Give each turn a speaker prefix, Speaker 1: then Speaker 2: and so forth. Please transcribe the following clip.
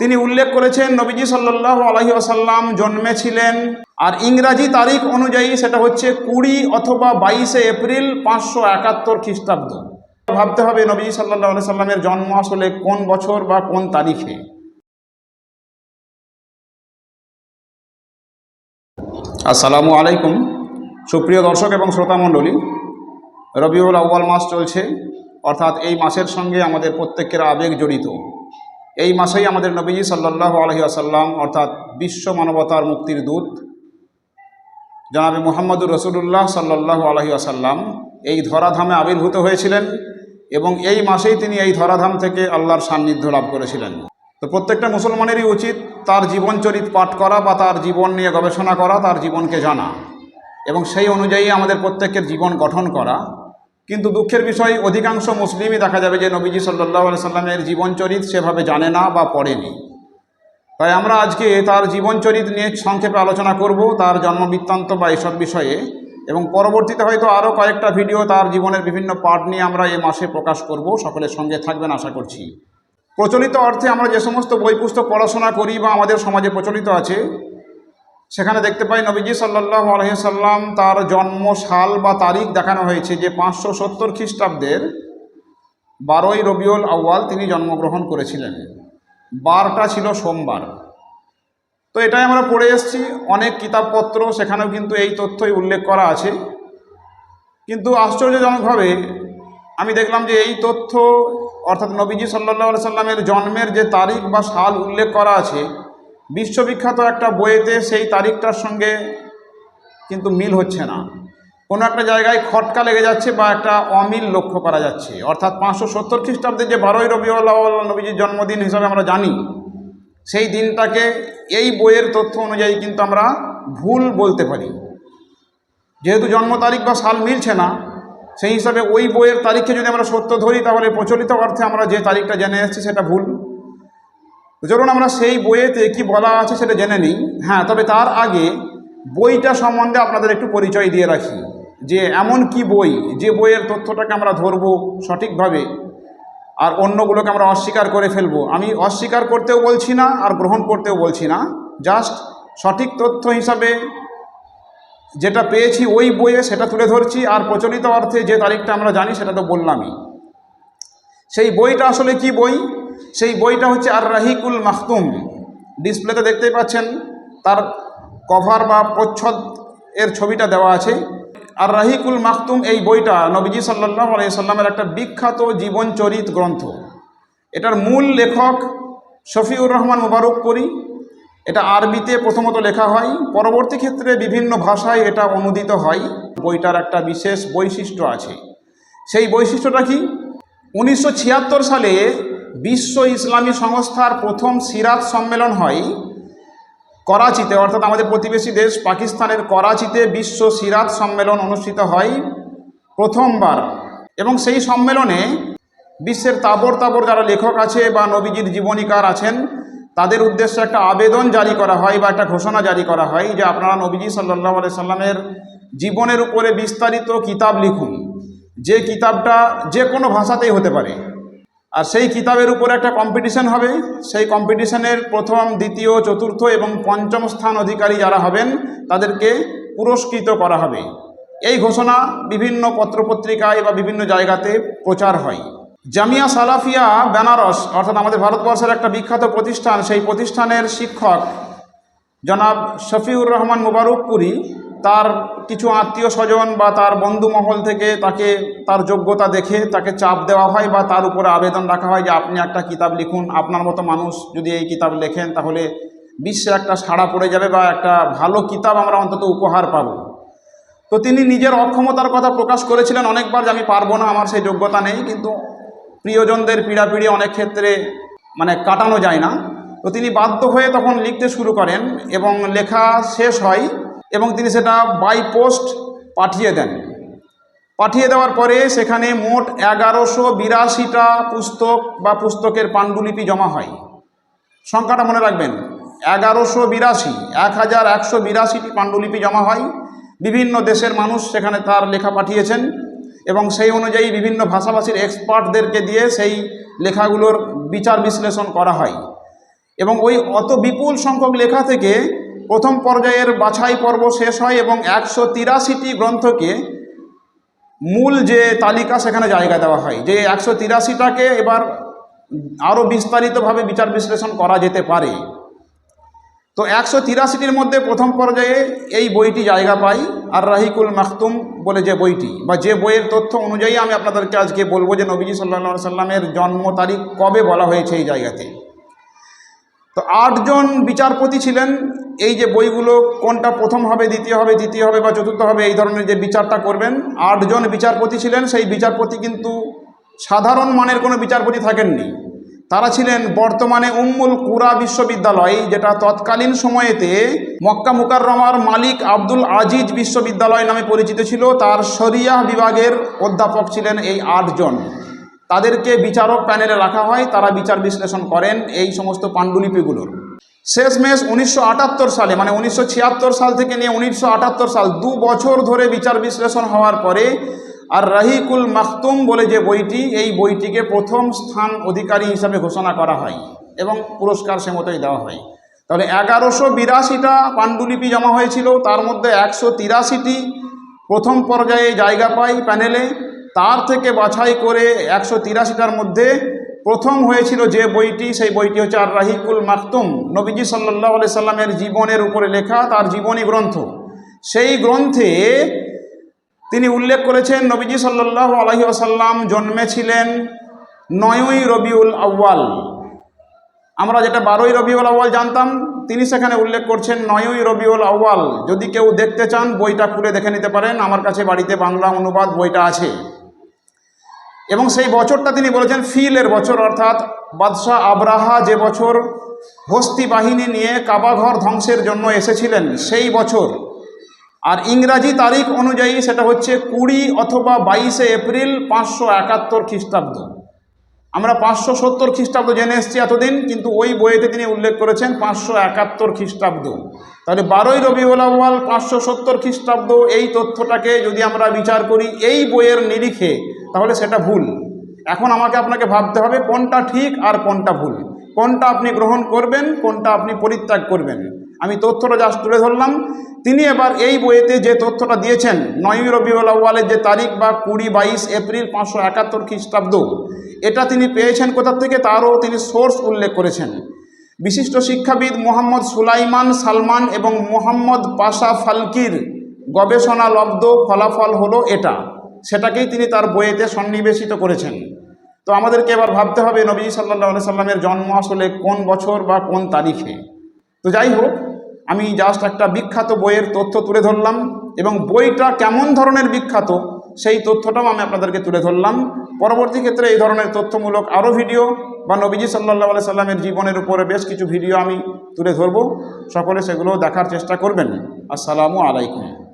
Speaker 1: তিনি উল্লেখ করেছেন, নবীজি সাল্লাহ আলহি আসাল্লাম জন্মেছিলেন আর ইংরাজি তারিখ অনুযায়ী সেটা হচ্ছে কুড়ি অথবা বাইশে এপ্রিল পাঁচশো একাত্তর খ্রিস্টাব্দ। ভাবতে হবে নবীজি সাল্লাহ আলি সাল্লামের জন্ম আসলে কোন বছর বা কোন তারিখে। আসসালামু আলাইকুম। সুপ্রিয় দর্শক এবং শ্রোতা মণ্ডলী, রবিউল আউ্বাল মাস চলছে, অর্থাৎ এই মাসের সঙ্গে আমাদের প্রত্যেকের আবেগ জড়িত। এই মাসেই আমাদের নবীজি সাল্লাহ আলহি আসাল্লাম অর্থাৎ বিশ্ব মানবতার মুক্তির দূত, জনাবি মোহাম্মদুর রসুল্লাহ সাল্লাহ আলহি আসাল্লাম এই ধরাধামে আবির্ভূত হয়েছিলেন এবং এই মাসেই তিনি এই ধরাধাম থেকে আল্লাহর সান্নিধ্য লাভ করেছিলেন। তো প্রত্যেকটা মুসলমানেরই উচিত তার জীবনচরিত পাঠ করা বা তার জীবন নিয়ে গবেষণা করা, তার জীবনকে জানা এবং সেই অনুযায়ী আমাদের প্রত্যেকের জীবন গঠন করা। কিন্তু দুঃখের বিষয়, অধিকাংশ মুসলিমই দেখা যাবে যে নবীজি সাল্লাহ সাল্লামের জীবনচরিত সেভাবে জানে না বা পড়েনি। তাই আমরা আজকে তার জীবনচরিত নিয়ে সংক্ষেপে আলোচনা করব, তার জন্মবৃত্তান্ত বা এসব বিষয়ে। এবং পরবর্তীতে হয়তো আরও কয়েকটা ভিডিও তার জীবনের বিভিন্ন পার্ট নিয়ে আমরা এ মাসে প্রকাশ করব, সকলের সঙ্গে থাকবেন আশা করছি। প্রচলিত অর্থে আমরা যে সমস্ত বই পুস্তক পড়াশোনা করি বা আমাদের সমাজে প্রচলিত আছে সেখানে দেখতে পাই নবীজি সাল্লাহ আলহিসাল্লাম তার জন্ম সাল বা তারিখ দেখানো হয়েছে যে পাঁচশো সত্তর খ্রিস্টাব্দের বারোই রবিউল আউ্য়াল তিনি জন্মগ্রহণ করেছিলেন। বারটা ছিল সোমবার। তো এটাই আমরা পড়ে এসেছি। অনেক কিতাবপত্র, সেখানেও কিন্তু এই তথ্যই উল্লেখ করা আছে। কিন্তু আশ্চর্যজনকভাবে আমি দেখলাম যে এই তথ্য, অর্থাৎ নবীজি সাল্লাহ সাল্লামের জন্মের যে তারিখ বা সাল উল্লেখ করা আছে বিশ্ববিখ্যাত একটা বইয়েতে সেই তারিখটার সঙ্গে কিন্তু মিল হচ্ছে না। কোনো একটা জায়গায় খটকা লেগে যাচ্ছে বা একটা অমিল লক্ষ্য করা যাচ্ছে। অর্থাৎ পাঁচশো সত্তর খ্রিস্টাব্দে যে বারোই রবিউল্লাহ নবীজির জন্মদিন হিসাবে আমরা জানি, সেই দিনটাকে এই বইয়ের তথ্য অনুযায়ী কিন্তু আমরা ভুল বলতে পারি। যেহেতু জন্ম তারিখ বা সাল মিলছে না, সেই হিসাবে ওই বইয়ের তারিখকে যদি আমরা সত্য ধরি, তাহলে প্রচলিত অর্থে আমরা যে তারিখটা জেনে এসেছি, সেটা ভুল। চলুন আমরা সেই বইয়েতে কি বলা আছে সেটা জেনে নিই। হ্যাঁ তবে তার আগে বইটা সম্বন্ধে আপনাদের একটু পরিচয় দিয়ে রাখি যে এমন কি বই, যে বইয়ের তথ্যটাকে আমরা ধরব সঠিকভাবে আর অন্যগুলোকে আমরা অস্বীকার করে ফেলব। আমি অস্বীকার করতেও বলছি না আর গ্রহণ করতেও বলছি না। জাস্ট সঠিক তথ্য হিসাবে যেটা পেয়েছি ওই বইয়ে সেটা তুলে ধরছি আর প্রচলিত অর্থে যে তারিখটা আমরা জানি সেটা তো বললামই। সেই বইটা আসলে কি বই? সেই বইটা হচ্ছে আর রাহিকুল মাহতুম ডিসপ্লেতে দেখতেই পাচ্ছেন, তার কভার বা প্রচ্ছদ এর ছবিটা দেওয়া আছে। আর রাহিকুল মাহতুম এই বইটা নবীজি সাল্লাহ আলাইসাল্লামের একটা বিখ্যাত জীবনচরিত গ্রন্থ। এটার মূল লেখক শফিউর রহমান মুবারকপুরি এটা আরবিতে প্রথমত লেখা হয়। পরবর্তী ক্ষেত্রে বিভিন্ন ভাষায় এটা অনুদিত হয়। বইটার একটা বিশেষ বৈশিষ্ট্য আছে। সেই বৈশিষ্ট্যটা কি? উনিশশো ছিয়াত্তর সালে বিশ্ব ইসলামী সংস্থার প্রথম সিরাত সম্মেলন হয় করাচিতে, অর্থাৎ আমাদের প্রতিবেশী দেশ পাকিস্তানের করাচিতে বিশ্ব সিরাত সম্মেলন অনুষ্ঠিত হয় প্রথমবার। এবং সেই সম্মেলনে বিশ্বের তাবর তাবর যারা লেখক আছে বা নবীজির জীবনীকার আছেন, তাদের উদ্দেশ্যে একটা আবেদন জারি করা হয় বা একটা ঘোষণা জারি করা হয় যে আপনারা নবীজি সাল্লাহ আলি সাল্লামের জীবনের উপরে বিস্তারিত কিতাব লিখুন। যে কিতাবটা যে কোনো ভাষাতেই হতে পারে। আর সেই কিতাবের উপরে একটা কম্পিটিশন হবে। সেই কম্পিটিশানের প্রথম, দ্বিতীয়, চতুর্থ এবং পঞ্চম স্থান অধিকারী যারা হবেন, তাদেরকে পুরস্কৃত করা হবে। এই ঘোষণা বিভিন্ন পত্রপত্রিকায় বা বিভিন্ন জায়গাতে প্রচার হয়। জামিয়া সালাফিয়া বেনারস, অর্থাৎ আমাদের ভারতবর্ষের একটা বিখ্যাত প্রতিষ্ঠান, সেই প্রতিষ্ঠানের শিক্ষক জনাব শফিউর রহমান মুবারকপুরি তার কিছু আত্মীয় স্বজন বা তার বন্ধু মহল থেকে তাকে তার যোগ্যতা দেখে তাকে চাপ দেওয়া হয় বা তার উপরে আবেদন রাখা হয় যে আপনি একটা কিতাব লিখুন, আপনার মতো মানুষ যদি এই কিতাব লেখেন তাহলে বিশ্বে একটা সাড়া পড়ে যাবে বা একটা ভালো কিতাব আমরা অন্তত উপহার পাবো। তো তিনি নিজের অক্ষমতার কথা প্রকাশ করেছিলেন, অনেকবার যে আমি পারব না, আমার সেই যোগ্যতা নেই, কিন্তু প্রিয়জনদের পীড়াপিড়ি অনেক ক্ষেত্রে মানে কাটানো যায় না। তো তিনি বাধ্য হয়ে তখন লিখতে শুরু করেন এবং লেখা শেষ হয় এবং তিনি সেটা বাই পোস্ট পাঠিয়ে দেন। পাঠিয়ে দেওয়ার পরে সেখানে মোট এগারোশো বিরাশিটা পুস্তক বা পুস্তকের পাণ্ডুলিপি জমা হয়। সংখ্যাটা মনে রাখবেন, এগারোশো বিরাশি, এক হাজার একশো বিরাশিটি পাণ্ডুলিপি জমা হয়। বিভিন্ন দেশের মানুষ সেখানে তার লেখা পাঠিয়েছেন এবং সেই অনুযায়ী বিভিন্ন ভাষাভাষীর এক্সপার্টদেরকে দিয়ে সেই লেখাগুলোর বিচার বিশ্লেষণ করা হয়। এবং ওই অত বিপুল সংখ্যক লেখা থেকে প্রথম পর্যায়ের বাছাই পর্ব শেষ হয় এবং একশো তিরাশিটি গ্রন্থকে মূল যে তালিকা সেখানে জায়গা দেওয়া হয়। যে একশো তিরাশিটাকে এবার আরও বিস্তারিতভাবে বিচার বিশ্লেষণ করা যেতে পারে। তো একশো তিরাশিটির মধ্যে প্রথম পর্যায়ে এই বইটি জায়গা পাই, আর রাহিকুল মাখতুম বলে যে বইটি, বা যে বইয়ের তথ্য অনুযায়ী আমি আপনাদেরকে আজকে বলব যে নবীজি সাল্লা সাল্লামের জন্ম তারিখ কবে বলা হয়েছে এই জায়গাতে। তো আটজন বিচারপতি ছিলেন। এই যে বইগুলো, কোনটা প্রথম হবে, দ্বিতীয় হবে, তৃতীয় হবে বা চতুর্থ হবে, এই ধরনের যে বিচারটা করবেন, আটজন বিচারপতি ছিলেন। সেই বিচারপতি কিন্তু সাধারণ মানের কোনো বিচারপতি থাকেননি। তারা ছিলেন বর্তমানে উম্মুল কুরা বিশ্ববিদ্যালয়, যেটা তৎকালীন সময়েতে মক্কা মুকাররমার মালিক আব্দুল আজিজ বিশ্ববিদ্যালয় নামে পরিচিত ছিল। তার শরিয়া বিভাগের অধ্যাপক ছিলেন এই আটজন। তাদেরকে বিচারক প্যানেলে রাখা হয়, তারা বিচার বিশ্লেষণ করেন এই সমস্ত পাণ্ডুলিপিগুলোর। শেষ শেষমেশ উনিশশো সালে মানে উনিশশো ছিয়াত্তর সাল থেকে নিয়ে উনিশশো আটাত্তর সাল, দু বছর ধরে বিচার বিশ্লেষণ হওয়ার পরে আর রাহিকুল মাখতুম বলে যে বইটি, এই বইটিকে প্রথম স্থান অধিকারী হিসাবে ঘোষণা করা হয় এবং পুরস্কার সে মতোই দেওয়া হয়। তাহলে এগারোশো বিরাশিটা পাণ্ডুলিপি জমা হয়েছিল, তার মধ্যে একশো তিরাশিটি প্রথম পর্যায়ে জায়গা পায় প্যানেলে। তার থেকে বাছাই করে একশো তিরাশিটার মধ্যে প্রথম হয়েছিল যে বইটি, সেই বইটি হচ্ছে আর রাহিকুল মাকতুম নবীজি সাল্লাহ আলি সাল্লামের জীবনের উপরে লেখা, তার জীবনী গ্রন্থ। সেই গ্রন্থে তিনি উল্লেখ করেছেন, নবীজি সাল্লাহ আলহি আসাল্লাম জন্মেছিলেন নয়ই রবিউল আউ্য়াল। আমরা যেটা বারোই রবিউল আউ্য়াল জানতাম, তিনি সেখানে উল্লেখ করছেন নয়ই রবিউল আউ্য়াল। যদি কেউ দেখতে চান, বইটা খুলে দেখে নিতে পারেন। আমার কাছে বাড়িতে বাংলা অনুবাদ বইটা আছে। এবং সেই বছরটা তিনি বলেছেন ফিলের বছর, অর্থাৎ বাদশাহ আবরাহা যে বছর হস্তি বাহিনী নিয়ে কাবাঘর ধ্বংসের জন্য এসেছিলেন, সেই বছর। আর ইংরাজি তারিখ অনুযায়ী সেটা হচ্ছে কুড়ি অথবা বাইশে এপ্রিল পাঁচশো একাত্তর খ্রিস্টাব্দ। আমরা পাঁচশো সত্তর খ্রিস্টাব্দ জেনে এসেছি এতদিন, কিন্তু ওই বইয়েতে তিনি উল্লেখ করেছেন পাঁচশো একাত্তর খ্রিস্টাব্দ। তাহলে বারোই রবিউল আউ্য়াল পাঁচশো সত্তর খ্রিস্টাব্দ, এই তথ্যটাকে যদি আমরা বিচার করি এই বইয়ের নিরিখে, তাহলে সেটা ভুল। এখন আমাকে আপনাকে ভাবতে হবে কোনটা ঠিক আর কোনটা ভুল। কোনটা আপনি গ্রহণ করবেন, কোনটা আপনি পরিত্যাগ করবেন। আমি তথ্যটা জাস্ট তুলে ধরলাম। তিনি এবার এই বইয়েতে যে তথ্যটা দিয়েছেন, নয়ই রবিউল আউ্য়ালের যে তারিখ বা কুড়ি বাইশ এপ্রিল পাঁচশো একাত্তর খ্রিস্টাব্দ, এটা তিনি পেয়েছেন কোথা থেকে? তারও তিনি সোর্স উল্লেখ করেছেন। বিশিষ্ট শিক্ষাবিদ মোহাম্মদ সুলাইমান সালমান এবং মোহাম্মদ পাশা ফালকির গবেষণা লব্ধ ফলাফল হলো এটা। সেটাকেই তিনি তার বইয়েতে সন্নিবেশিত করেছেন। তো আমাদেরকে এবার ভাবতে হবে নবী সাল্লাহ সাল্লামের জন্ম আসলে কোন বছর বা কোন তারিখে। তো যাই হোক আমি জাস্ট একটা বিখ্যাত বইয়ের তথ্য তুলে ধরলাম এবং বইটা কেমন ধরনের বিখ্যাত সেই তথ্যটাও আমি আপনাদেরকে তুলে ধরলাম। পরবর্তী ক্ষেত্রে এই ধরনের তথ্যমূলক আরও ভিডিও বা নবীজি সাল্লাহ সাল্লামের জীবনের উপরে বেশ কিছু ভিডিও আমি তুলে ধরব। সকলে সেগুলো দেখার চেষ্টা করবেন। আসসালামু আলাইকুম।